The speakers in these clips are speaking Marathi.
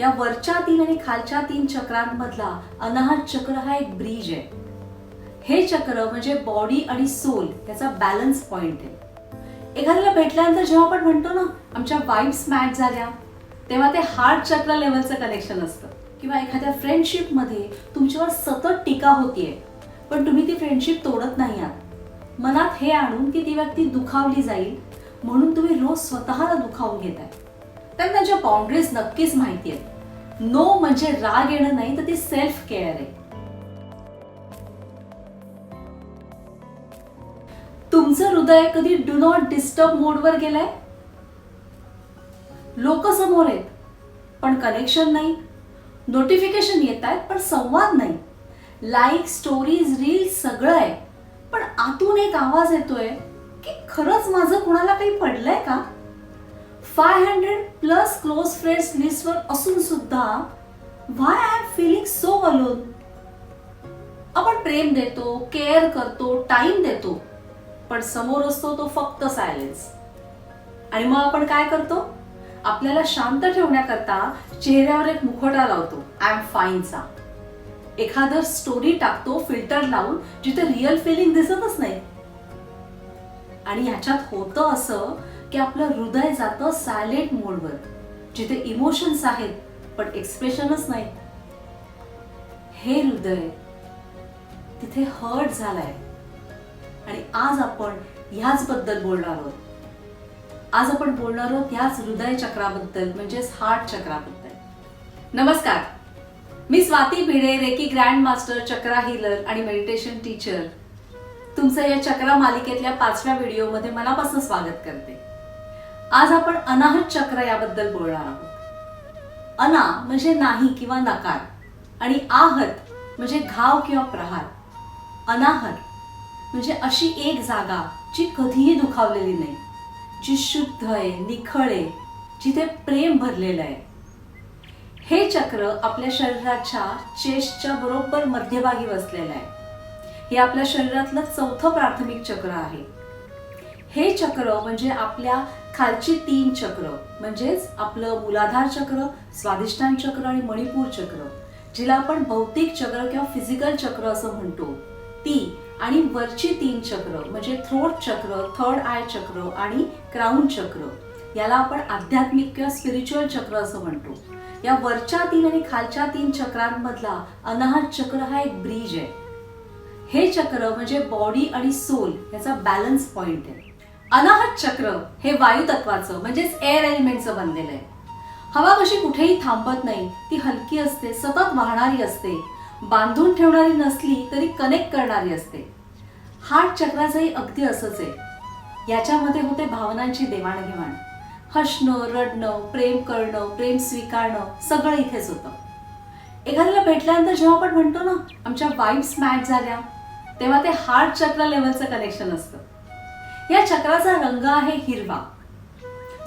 या वरच्या तीन आणि खालच्या तीन चक्रांमधला अनाहत चक्र हा एक ब्रिज आहे. हे चक्र म्हणजे बॉडी आणि सोल त्याचा बॅलन्स पॉइंट आहे. एखाद्याला भेटल्यानंतर जेव्हा आपण म्हणतो ना आमच्या वाईब्स मॅच झाल्या तेव्हा ते हार्ट चक्र लेवलचं कनेक्शन असतं. किंवा एखाद्या फ्रेंडशिपमध्ये तुमच्यावर सतत टीका होतीये पण तुम्ही ती फ्रेंडशिप तोडत नाही आहात. मनात हे आणून की ती व्यक्ती दुखावली जाईल म्हणून तुम्ही रोज स्वतःला दुखावून घेताय. तर ज्या बाउंड्रीज नक्कीच माहिती आहेत. नो म्हणजे राग येणं नाही तर ती सेल्फ केअर आहे. तुमचं हृदय कधी डू नॉट डिस्टर्ब मोडवर गेलाय? लोक समोर आहेत पण कनेक्शन नाही. नोटिफिकेशन येत आहेत पण संवाद नाही. लाईक स्टोरीज रील सगळं आहे. पण आतून एक आवाज येतोय की खरंच माझं कुणाला काही पडलंय का? Five hundred plus close friends लिस्टवर असून सुद्धा why I am feeling so alone आपण प्रेम देतो केअर करतो टाइम देतो पण समोर असतो तो फक्त सायलेन्स आणि मग आपण काय करतो? आपल्याला शांत ठेवण्याकरता चेहऱ्यावर एक मुखवटा लावतो. आय एम फाईनचा एखादं स्टोरी टाकतो फिल्टर लावून जिथे रिअल फिलिंग दिसतच नाही. आणि ह्याच्यात होतं असं की आपलं हृदय जातं सायलेंट मोडवर जिथे इमोशन्स आहेत पण एक्सप्रेशनच नाही. हे हृदय तिथे हर्ट झालाय. आणि आज आपण ह्याच बद्दल बोलणार आहोत. आज आपण बोलणार आहोत ह्याच हृदय चक्राबद्दल म्हणजेच हार्ट चक्राबद्दल. नमस्कार. मी Swati Bhide Reiki grand master chakra healer आणि मेडिटेशन टीचर तुमचं या चक्रा मालिकेतल्या पाचव्या व्हिडिओमध्ये मनापासून स्वागत करते. आज आपण अनाहत चक्र याबद्दल बोलणार आहोत. अना म्हणजे नाही किंवा नकार आणि आहत म्हणजे घाव किंवा प्रहार. अनाहत म्हणजे अशी एक जागा जी कधीही दुखावलेली नाही जी शुद्ध आहे निखळ आहे जिथे प्रेम भरलेलं आहे. हे चक्र आपल्या शरीराच्या चेस्टच्या बरोबर मध्यभागी वसलेलं आहे. हे आपल्या शरीरातलं चौथं प्राथमिक चक्र आहे. हे चक्र म्हणजे आपल्या खालची तीन चक्र म्हणजेच आपलं मूलाधार चक्र स्वादिष्टान चक्र आणि मणिपूर चक्र जिला आपण भौतिक चक्र किंवा फिजिकल चक्र असं म्हणतो. ती आणि वरची तीन चक्र म्हणजे थ्रोट चक्र थर्ड आय चक्र आणि क्राऊन चक्र याला आपण आध्यात्मिक किंवा स्पिरिच्युअल चक्र असं म्हणतो. या वरच्या तीन आणि खालच्या तीन चक्रांमधला अनाहत चक्र हा एक ब्रिज आहे. हे चक्र म्हणजे बॉडी आणि सोल याचा बॅलन्स पॉइंट आहे. अनाहत चक्र हे वायू तत्वाचं म्हणजेच एअर एलिमेंटचं बनलेलं आहे. हवा कशी कुठेही थांबत नाही ती हलकी असते सतत वाहणारी असते. बांधून ठेवणारी नसली तरी कनेक्ट करणारी असते. हार्ट चक्राचंही अगदी असंच आहे. याच्यामध्ये होते भावनांची देवाणघेवाण. हसणं रडणं प्रेम करणं प्रेम स्वीकारणं सगळं इथेच होतं. एखाद्याला भेटल्यानंतर जेव्हा आपण म्हणतो ना आमच्या वाईब्स मॅच झाल्या तेव्हा ते हार्ट चक्र लेवलचं कनेक्शन असतं. या चक्राचा रंग आहे हिरवा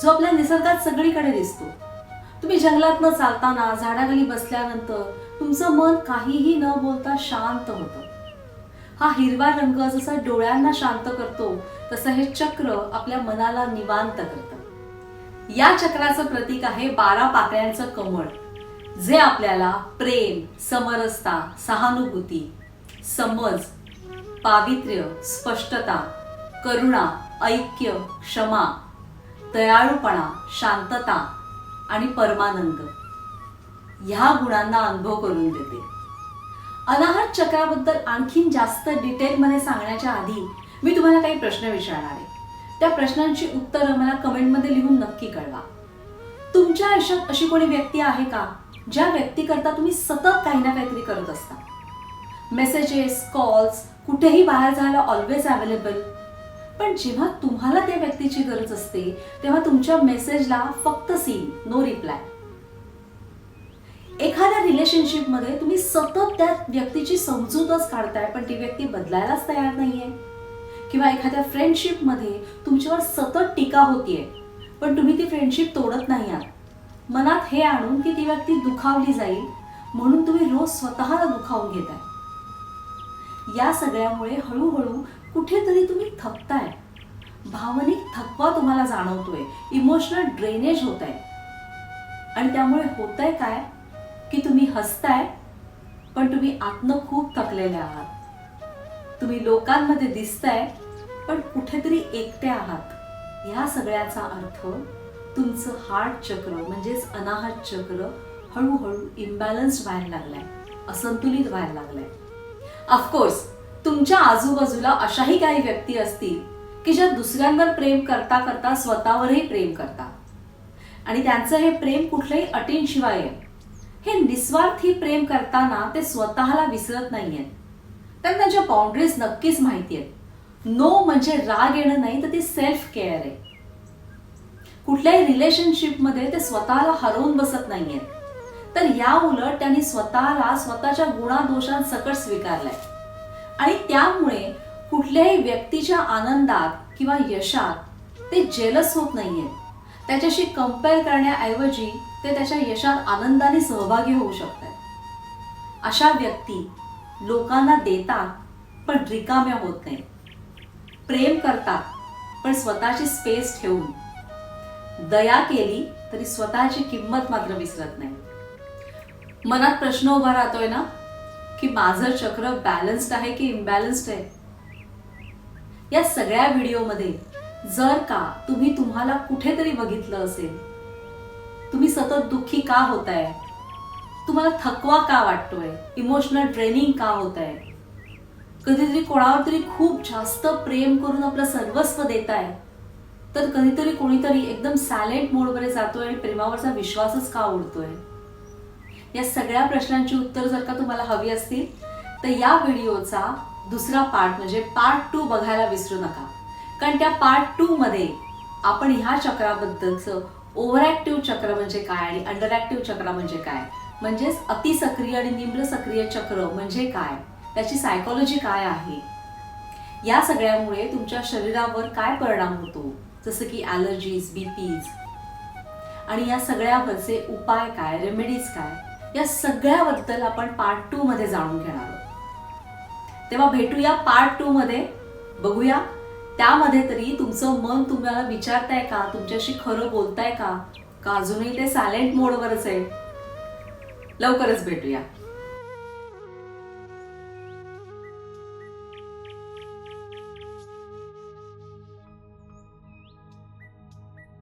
जो आपल्या निसर्गात सगळीकडे दिसतो. तुम्ही जंगलात चालताना झाडाखाली बसल्यानंतर तुमचं मन काहीही न बोलता शांत होतं. हा हिरवा रंग जसा डोळ्यांना शांत करतो तसं हे चक्र आपल्या मनाला निवांत करतं. या चक्राचं प्रतीक आहे बारा पाकळ्यांचं कमळ जे आपल्याला प्रेम समरसता सहानुभूती समज पावित्र्य स्पष्टता करुणा ऐक्य क्षमा दयाळूपणा शांतता आणि परमानंद. ह्या गुणांना अनुभव करून देते. अनाहत चक्राबद्दल आणखीन जास्त डिटेलमध्ये सांगण्याच्या आधी मी तुम्हाला काही प्रश्न विचारणार आहे. त्या प्रश्नांची उत्तरं मला कमेंटमध्ये लिहून नक्की कळवा. तुमच्या आयुष्यात अशी कोणी व्यक्ती आहे का ज्या व्यक्तीकरता तुम्ही सतत काही ना काहीतरी करत असता? मेसेजेस कॉल्स कुठेही बाहेर जायला ऑलवेज अवेलेबल पण जेव्हा तुम्हाला त्या व्यक्तीची गरज असते तेव्हा तुमच्या मेसेजला फक्त सीन नो रिप्लाय एखाद्या रिलेशनशिपमध्ये तुम्ही सतत त्या व्यक्तीची समजूतच काढताय पण ती व्यक्ती बदलायलाच तयार नाहीये. किंवा एखाद्या फ्रेंडशिपमध्ये तुमच्यावर सतत टीका होतीये पण तुम्ही ती फ्रेंडशिप तोडत नाही आहात. मनात हे आणून की ती व्यक्ती दुखावली जाईल म्हणून तुम्ही रोज स्वतःला दुखावून घेताय. या सगळ्यामुळे हळूहळू कुठेतरी तुम्ही थकताय. भावनिक थकवा तुम्हाला जाणवतोय. इमोशनल ड्रेनेज होत आहे आणि त्यामुळे होतंय काय? की तुम्ही हसताय पण तुम्ही आतनं खूप थकलेले आहात. तुम्ही लोकांमध्ये दिसताय पण कुठेतरी एकटे आहात. ह्या सगळ्याचा अर्थ तुमचं हार्ट चक्र म्हणजेच अनाहत चक्र हळूहळू इम्बॅलन्स व्हायला लागलाय. असंतुलित व्हायला लागलाय. ऑफकोर्स तुमच्या आजूबाजूला अशाही काही व्यक्ती असतील की ज्या दुसऱ्यांवर प्रेम करता करता स्वतःवरही प्रेम करतात. आणि त्यांचं हे प्रेम कुठल्याही अटींशिवाय आहे हे निस्वार्थी प्रेम करताना ते स्वतःला विसरत नाहीयेत. त्यांना त्यांच्या बाउंड्रीज नक्कीच माहिती आहेत. नो म्हणजे राग येणं नाही तर ती सेल्फ केअर आहे. कुठल्याही रिलेशनशिपमध्ये ते स्वतःला हरवून बसत नाहीयेत. तर या उलट त्यांनी स्वतःला स्वतःच्या गुणादोषांसकट स्वीकारलाय. आणि त्यामुळे कुठल्याही व्यक्तीच्या आनंदात किंवा यशात ते जेलस होत नाहीयेत त्याच्याशी कंपेअर करण्याऐवजी ते त्याच्या यशात आनंदाने सहभागी होऊ शकतात. अशा व्यक्ती लोकांना देतात पण रिकाम्या होत नाहीत. प्रेम करतात पण स्वतःची स्पेस ठेवून. दया केली तरी स्वतःची किंमत मात्र विसरत नाही मनात प्रश्न उभा राहतोय ना? की माझं चक्र बॅलन्स्ड आहे की इम्बॅलन्स्ड आहे? या सगळ्या व्हिडिओमध्ये जर का तुम्ही तुम्हाला कुठेतरी बघितलं असेल तुम्ही सतत दुःखी का होताय? तुम्हाला थकवा का वाटतोय? इमोशनल ट्रेनिंग का होत आहे कधीतरी कोणावर तरी खूप जास्त प्रेम करून आपलं सर्वस्व देताय तर कधीतरी कोणीतरी एकदम सायलेंट मोडमध्ये जातोय आणि प्रेमावरचा विश्वासच का उडतोय या सगळ्या प्रश्नांची उत्तर जर का तुम्हाला हवी असतील तर या व्हिडिओचा दुसरा पार्ट म्हणजे पार्ट टू बघायला विसरू नका. कारण त्या पार्ट टू मध्ये आपण ह्या चक्राबद्दलचं ओव्हरॲक्टिव्ह चक्र म्हणजे काय आणि अंडर ऍक्टिव्ह चक्र म्हणजे काय? म्हणजेच अतिसक्रिय आणि निम्र सक्रिय चक्र म्हणजे काय? त्याची सायकोलॉजी काय आहे? या सगळ्यामुळे तुमच्या शरीरावर काय परिणाम होतो? जसं की ॲलर्जीज बीपीज आणि या सगळ्यावरचे उपाय काय? रेमेडीज काय? या सगळ्याबद्दल आपण पार्ट टू मध्ये जाणून घेणार आहोत. तेव्हा भेटूया पार्ट टू मध्ये बघूया. त्यामध्ये तरी तुमचं मन तुम्हाला विचारताय का? तुमच्याशी खरं बोलताय का? का अजूनही ते सायलेंट मोडवरच आहे? लवकरच भेटूया.